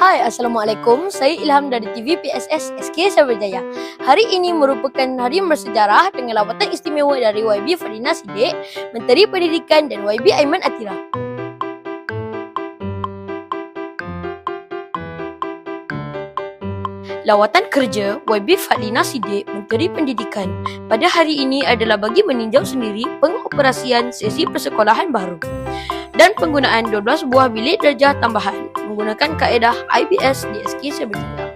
Hai, Assalamualaikum. Saya Ilham dari TV PSS SK Saberjaya. Hari ini merupakan hari bersejarah dengan lawatan istimewa dari YB Fadina Sidik, Menteri Pendidikan dan YB Aiman Atira. Lawatan kerja YB Fadlina Sidik, Menteri Pendidikan pada hari ini adalah bagi meninjau sendiri pengoperasian sesi persekolahan baru dan penggunaan 12 buah bilik darjah tambahan menggunakan kaedah IBS di SK Seberjaya.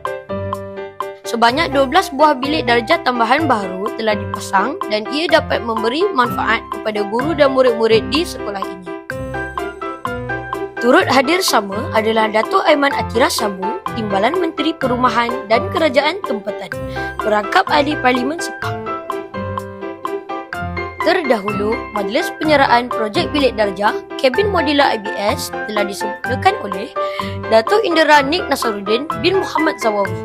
Sebanyak 12 buah bilik darjah tambahan baru telah dipasang dan ia dapat memberi manfaat kepada guru dan murid-murid di sekolah ini. Turut hadir sama adalah Datuk Aiman Atira Sabu, Timbalan Menteri Perumahan dan Kerajaan Tempatan, Perangkap Ahli Parlimen Sepang. Terdahulu, Majlis Penyeraan Projek Bilik Darjah Kabin Modular IBS telah disempurnakan oleh Datuk Indera Nik Nasaruddin bin Muhammad Zawawi,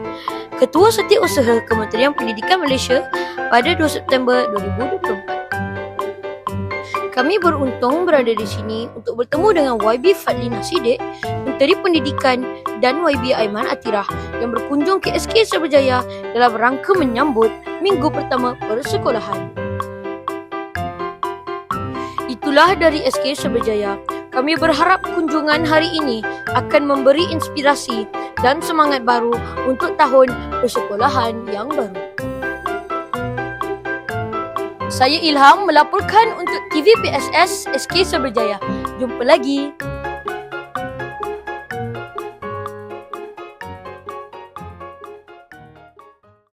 Ketua Setiausaha Kementerian Pendidikan Malaysia pada 2 September 2024. Kami beruntung berada di sini untuk bertemu dengan YB Fadlina Sidik, Menteri Pendidikan dan YB Aiman Atirah yang berkunjung ke SK Seberjaya dalam rangka menyambut minggu pertama persekolahan. Itulah dari SK Seberjaya. Kami berharap kunjungan hari ini akan memberi inspirasi dan semangat baru untuk tahun persekolahan yang baru. Saya Ilham melaporkan untuk TV PSS SK Seberjaya. Jumpa lagi.